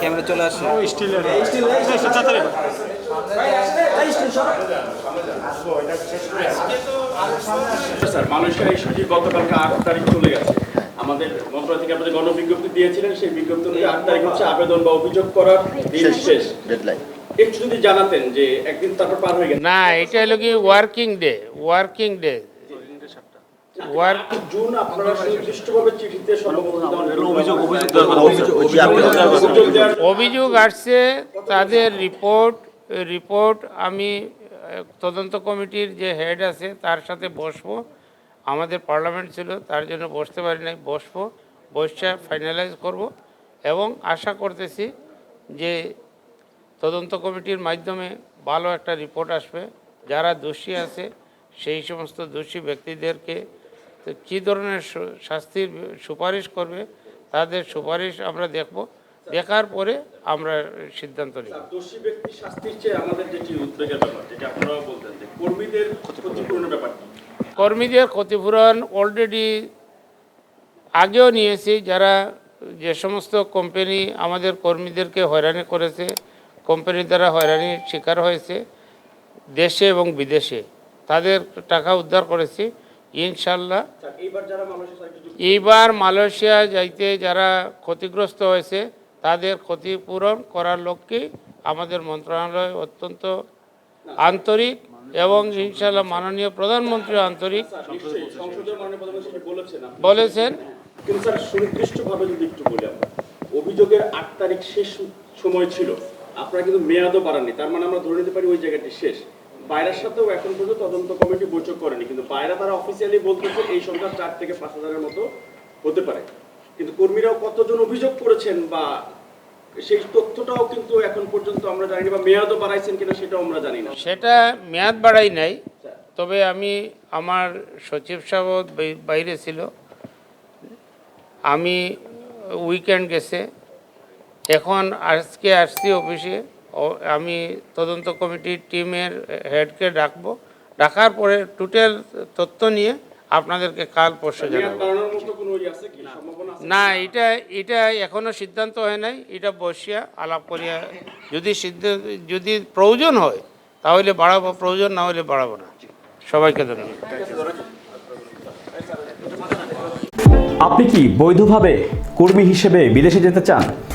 Camera চলে আসে। স্টিলের স্যার মালয়েশিয়া ইস্যুটি গতকালকে আট তারিখ চলে গেছে। আমাদের মন্ত্রণালয় থেকে আপনাদের গণবিজ্ঞপ্তি দিয়েছিলেন সেই বিজ্ঞপ্তি অনুযায়ী আট তারিখ হচ্ছে আবেদন বা অভিযোগ করার দিন শেষ ডেডলাইন একটু যদি জানাতেন যে একদিন তারপর পার হয়ে গেছে। না এটা হলো কি working day working day work June আপনারা সুনির্দিষ্টভাবে চিঠিতে সম্ভবত অভিযোগ আসছে তাদের রিপোর্ট রিপোর্ট আমি তদন্ত কমিটির যে হেড আছে তার সাথে বসবো। আমাদের পার্লামেন্ট ছিল তার জন্য বসতে পারি নাই বসবো বসে ফাইনালাইজ করব। এবং আশা করতেছি যে তদন্ত কমিটির মাধ্যমে ভালো একটা রিপোর্ট আসবে। যারা দোষী আছে সেই সমস্ত দোষী ব্যক্তিদেরকে তো কী ধরনের শাস্তির সুপারিশ করবে তাদের সুপারিশ আমরা দেখব। দেখার পরে আমরা সিদ্ধান্ত নিব। দোষী ব্যক্তি শাস্তির চেয়ে আমাদের যেটি উদ্বেগের ব্যাপার যেটা বলতেন যে কর্মীদের ক্ষতিপূরণের ব্যাপার কর্মীদের ক্ষতিপূরণ অলরেডি আগেও নিয়েছি যারা যে সমস্ত কোম্পানি আমাদের কর্মীদেরকে হয়রানি করেছে কোম্পানির দ্বারা হয়রানির শিকার হয়েছে দেশে এবং বিদেশে তাদের টাকা উদ্ধার করেছি। ইনশাল্লাহ। স্যার, এইবার মালয়েশিয়া যাইতে যারা ক্ষতিগ্রস্ত হয়েছে তাদের ক্ষতিপূরণ করার লক্ষ্যে আমাদের মন্ত্রণালয় অত্যন্ত আন্তরিক এবং ইনশাল্লাহ মাননীয় প্রধানমন্ত্রী আন্তরিক প্রধানমন্ত্রী বলেছেন আমরা অভিযোগের আট তারিখ শেষ সময় ছিল। আপনারা কিন্তু মেয়াদও বাড়াননি তার মানে আমরা ধরে নিতে পারি ওই জায়গাটি শেষ। বাইরের সাথেও এখন পর্যন্ত তদন্ত কমিটি বৈঠক করেনি কিন্তু বাইরে তারা অফিসিয়ালি বলতেছে এই সংখ্যা চার থেকে পাঁচ হাজারের মতো হতে পারে। কিন্তু কর্মীরাও কতজন অভিযোগ করেছেন বা সেই তথ্যটাও কিন্তু এখন পর্যন্ত আমরা জানি না বা মেয়াদও বাড়াইছেন কিনা সেটাও আমরা জানি না। সেটা মেয়াদ বাড়াই নাই তবে আমি আমার সচিব সাহেব বাইরে ছিল। আমি উইকেন্ড গেছে। এখন আজকে আসছি অফিসে আমি তদন্ত কমিটির টিমের হেডকে ডাকবো। ডাকার পরে টোটাল তথ্য নিয়ে আপনাদেরকে কাল পরশু জানাব। বাড়ানোর মতো কোনো ইয়ে আছে কি? সম্ভাবনা আছে? না এটা এটা এখনও সিদ্ধান্ত হয় নাই। এটা বসিয়া আলাপ করিয়া যদি সিদ্ধান্ত যদি প্রয়োজন হয় তাহলে বাড়াবো। প্রয়োজন না হলে বাড়াবো না। সবাইকে ধন্যবাদ। আপনি কি বৈধভাবে কর্মী হিসেবে বিদেশে যেতে চান?